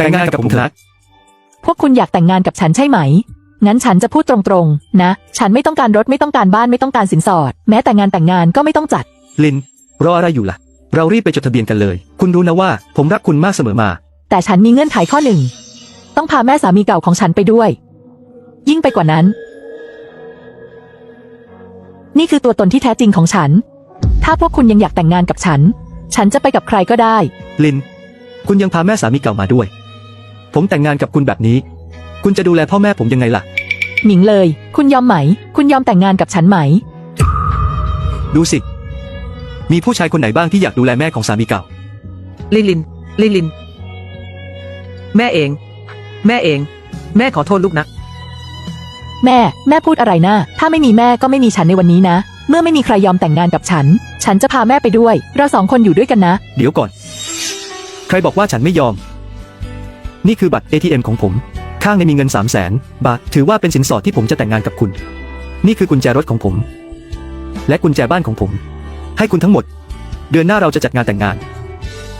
แต่งงานกับผมเถอะนะพวกคุณอยากแต่งงานกับฉันใช่ไหม งั้นฉันจะพูดตรงๆ นะ ฉันไม่ต้องการรถไม่ต้องการบ้านไม่ต้องการสินสอด แม้แต่งานแต่งงานก็ไม่ต้องจัด ลิน รออะไรอยู่ล่ะ เรารีบไปจดทะเบียนกันเลย คุณรู้นะว่า ผมรักคุณมากเสมอมา แต่ฉันมีเงื่อนไขข้อหนึ่ง ต้องพาแม่สามีเก่าของฉันไปด้วย ยิ่งไปกว่านั้น นี่คือตัวตนที่แท้จริงของฉัน ถ้าพวกคุณยังอยากแต่งงานกับฉัน ฉันจะไปกับใครก็ได้ ลิน คุณยังพาแม่สามีเก่ามาด้วย ผมแต่งงานกับคุณแบบนี้ คุณจะดูแลพ่อแม่ผมยังไงล่ะ หมิงเลย คุณยอมไหม คุณยอมแต่งงานกับฉันไหม ดูสิ มีผู้ชายคนไหนบ้างที่อยากดูแลแม่ของสามีเก่า ลิลิน ลิลิน แม่เอง แม่เอง แม่ขอโทษลูกนะ แม่ แม่พูดอะไรนะ ถ้าไม่มีแม่ก็ไม่มีฉันในวันนี้นะ เมื่อไม่มีใครยอมแต่งงานกับฉัน ฉันจะพาแม่ไปด้วย เราสองคนอยู่ด้วยกันนะ เดี๋ยวก่อน ใครบอกว่าฉันไม่ยอม นี่คือบัตร ATM ของผม ข้างในมีเงิน 3 0 0แสนบาท ถือว่าเป็นสินสอดที่ผมจะแต่งงานกับคุณ นี่คือกุญแจรถของผม และกุญแจบ้านของผม ให้คุณทั้งหมด เดือนหน้าเราจะจัดงานแต่งงาน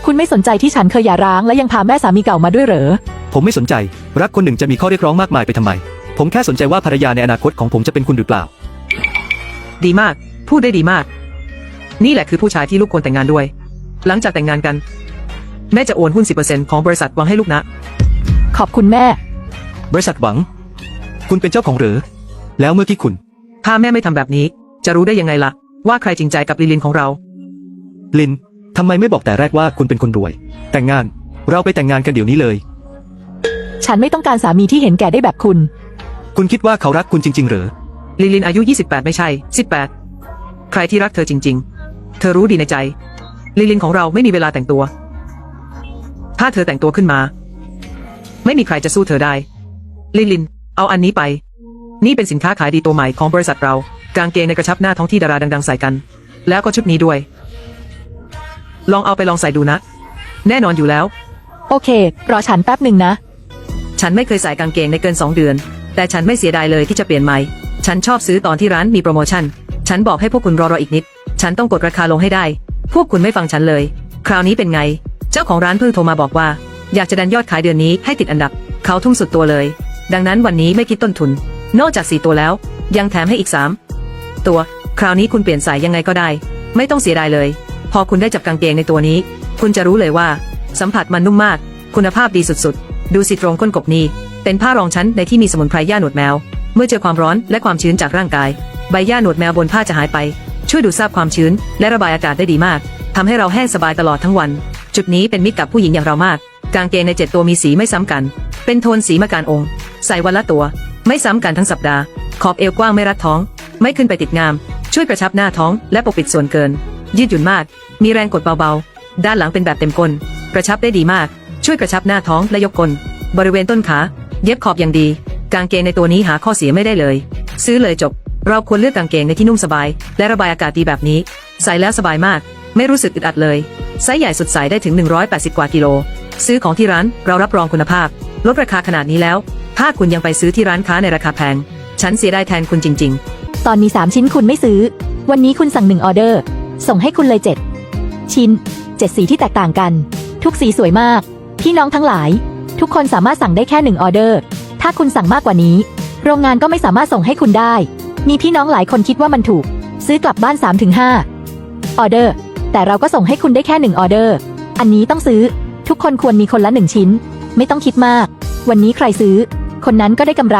คุณไม่สนใจที่ฉันเคยหย่าร้างและยังพาแม่สามีเก่ามาด้วยเหรอ ผมไม่สนใจ รักคนหนึ่งจะมีข้อเรียกร้องมากมายไปทำไม ผมแค่สนใจว่าภรรยาในอนาคตของผมจะเป็นคุณหรือเปล่า ดีมาก พูดได้ดีมาก นี่แหละคือผู้ชายที่ลูกควรแต่งงานด้วย หลังจากแต่งงานกัน แม่จะโอนหุ้น 10%ของบริษัทวางให้ลูกนะ ขอบคุณแม่ บริษัทหวัง คุณเป็นเจ้าของเหรือ แล้วเมื่อกี้คุณ ถ้าแม่ไม่ทำแบบนี้ จะรู้ได้ยังไงล่ะ ว่าใครจริงใจกับลิลินของเรา ลินทำไมไม่บอกแต่แรกว่าคุณเป็นคนรวย แต่งงาน เราไปแต่งงานกันเดี๋ยวนี้เลย ฉันไม่ต้องการสามีที่เห็นแก่ได้แบบคุณ คุณคิดว่าเขารักคุณจริงๆเหรอลิลินอายุ 28 ไม่ใช่ 18 ใครที่รักเธอจริง ๆ เธอรู้ดีในใจ ลิลินของเราไม่มีเวลาแต่งตัว ถ้าเธอแต่งตัวขึ้นมา ไม่มีใครจะสู้เธอได้ ลิลิน เอาอันนี้ไป นี่เป็นสินค้าขายดีตัวใหม่ของบริษัทเรา กางเกงในกระชับหน้าท้องที่ดาราดัง ๆ ใส่กัน แล้วก็ชุดนี้ด้วย ลองเอาไปลองใส่ดูนะ แน่นอนอยู่แล้ว โอเค รอฉันแป๊บหนึ่งนะ ฉันไม่เคยใส่กางเกงในเกิน 2 เดือน แต่ฉันไม่เสียดายเลยที่จะเปลี่ยนใหม่ ฉันชอบซื้อตอนที่ร้านมีโปรโมชั่น ฉันบอกให้พวกคุณรอรออีกนิด ฉันต้องกดราคาลงให้ได้ พวกคุณไม่ฟังฉันเลย คราวนี้เป็นไง เจ้าของร้านเพิ่งโทรมาบอกว่า อยากจะดันยอดขายเดือนนี้ให้ติดอันดับ เขาทุ่มสุดตัวเลย ดังนั้นวันนี้ไม่คิดต้นทุน นอกจาก 4 ตัวแล้ว ยังแถมให้อีก 3 ตัว คราวนี้คุณเปลี่ยนสายยังไงก็ได้ ไม่ต้องเสียดายเลย พอคุณได้จับกางเกงในตัวนี้ คุณจะรู้เลยว่า สัมผัสมันนุ่มมาก คุณภาพดีสุดๆ ดูสิตรงก้นกบนี้ เป็นผ้ารองชั้นในที่มีสมุนไพรย่าหนวดแมว เมื่อเจอความร้อนและความชื้นจากร่างกาย ใบย่าหนวดแมวบนผ้าจะหายไป ช่วยดูดซาบความชื้น และระบายอากาศได้ดีมากทำให้เราแห้งสบายตลอดทั้งวัน จุดนี้เป็นมิตรกับผู้หญิงอย่างเรามาก กางเกงในเจ็ดตัวมีสีไม่ซ้ำกัน เป็นโทนสีมะการองค์ ใส่วันละตัว ไม่ซ้ำกันทั้งสัปดาห์ ขอบเอวกว้างไม่รัดท้อง ไม่ขึ้นไปติดงาม ช่วยกระชับหน้าท้องและปกปิดส่วนเกิน ยืดหยุ่นมาก มีแรงกดเบาๆ ด้านหลังเป็นแบบเต็มก้น กระชับได้ดีมาก ช่วยกระชับหน้าท้องและยกก้น บริเวณต้นขา เย็บขอบอย่างดี กางเกงในตัวนี้หาข้อเสียไม่ได้เลย ซื้อเลยจบ เราควรเลือกกางเกงในที่นุ่มสบาย และระบายอากาศดีแบบนี้ ใส่แล้วสบายมาก ไม่รู้สึกอึดอัดเลยไซส์ใหญ่สุดใส่ได้ถึง 180 กว่ากิโล ซื้อของที่ร้านเรารับรองคุณภาพ ลดราคาขนาดนี้แล้ว ถ้าคุณยังไปซื้อที่ร้านค้าในราคาแพง ฉันเสียดายแทนคุณจริงๆตอนมี 3 ชิ้นคุณไม่ซื้อ วันนี้คุณสั่งหนึ่งออเดอร์ ส่งให้คุณเลย 7 ชิ้น 7 สีที่แตกต่างกัน ทุกสีสวยมาก พี่น้องทั้งหลาย ทุกคนสามารถสั่งได้แค่หนึ่งออเดอร์ ถ้าคุณสั่งมากกว่านี้ โรงงานก็ไม่สามารถส่งให้คุณได้ มีพี่น้องหลายคนคิดว่ามันถูก ซื้อกลับบ้าน 3-5ออเดอร์ แต่เราก็ส่งให้คุณได้แค่หนึ่งออเดอร์ อันนี้ต้องซื้อ ทุกคนควรมีคนละหนึ่งชิ้น ไม่ต้องคิดมาก วันนี้ใครซื้อ คนนั้นก็ได้กำไร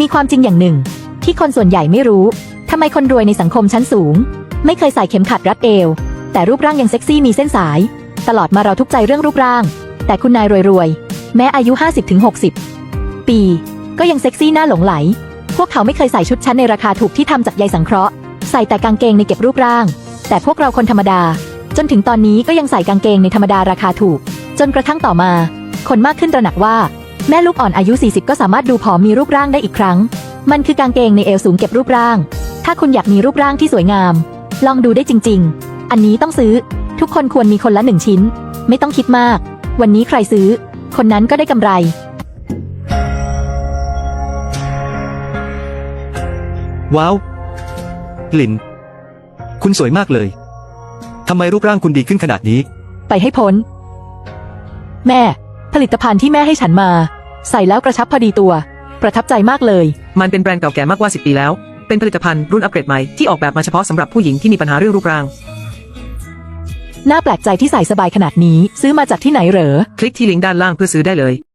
มีความจริงอย่างหนึ่ง ที่คนส่วนใหญ่ไม่รู้ทำไมคนรวยในสังคมชั้นสูง ไม่เคยใส่เข็มขัดรัดเอว แต่รูปร่างยังเซ็กซี่มีเส้นสาย ตลอดมาเราทุกใจเรื่องรูปร่าง แต่คุณนายรวยๆแม้อายุ 50-60 ปี ก็ยังเซ็กซี่หน้าหลงไหล พวกเขาไม่เคยใส่ชุดชั้นในราคาถูกที่ทำจากใยสังเคราะห์ ใส่แต่กางเกงในเก็บรูปร่าง แต่พวกเราคนธรรมดา จนถึงตอนนี้ก็ยังใส่กางเกงในธรรมดาราคาถูก จนกระทั่งต่อมา คนมากขึ้นตระหนักว่า แม่ลูกอ่อนอายุ 40 ก็สามารถดูผอมมีรูปร่างได้อีกครั้ง มันคือกางเกงในเอวสูงเก็บรูปร่าง ถ้าคุณอยากมีรูปร่างที่สวยงาม ลองดูได้จริง ๆ อันนี้ต้องซื้อ ทุกคนควรมีคนละหนึ่งชิ้น ไม่ต้องคิดมาก วันนี้ใครซื้อ คนนั้นก็ได้กำไรว้าวลิน คุณสวยมากเลย ทำไมรูปร่างคุณดีขึ้นขนาดนี้ ไปให้พ้น แม่ ผลิตภัณฑ์ที่แม่ให้ฉันมา ใส่แล้วกระชับพอดีตัว ประทับใจมากเลย มันเป็นแบรนด์เก่าแก่มากกว่า 10 ปีแล้ว เป็นผลิตภัณฑ์รุ่นอัปเกรดใหม่ที่ออกแบบมาเฉพาะสำหรับผู้หญิงที่มีปัญหาเรื่องรูปร่าง น่าแปลกใจที่ใส่สบายขนาดนี้ ซื้อมาจากที่ไหนเหรอ คลิกที่ลิงก์ด้านล่างเพื่อซื้อได้เลย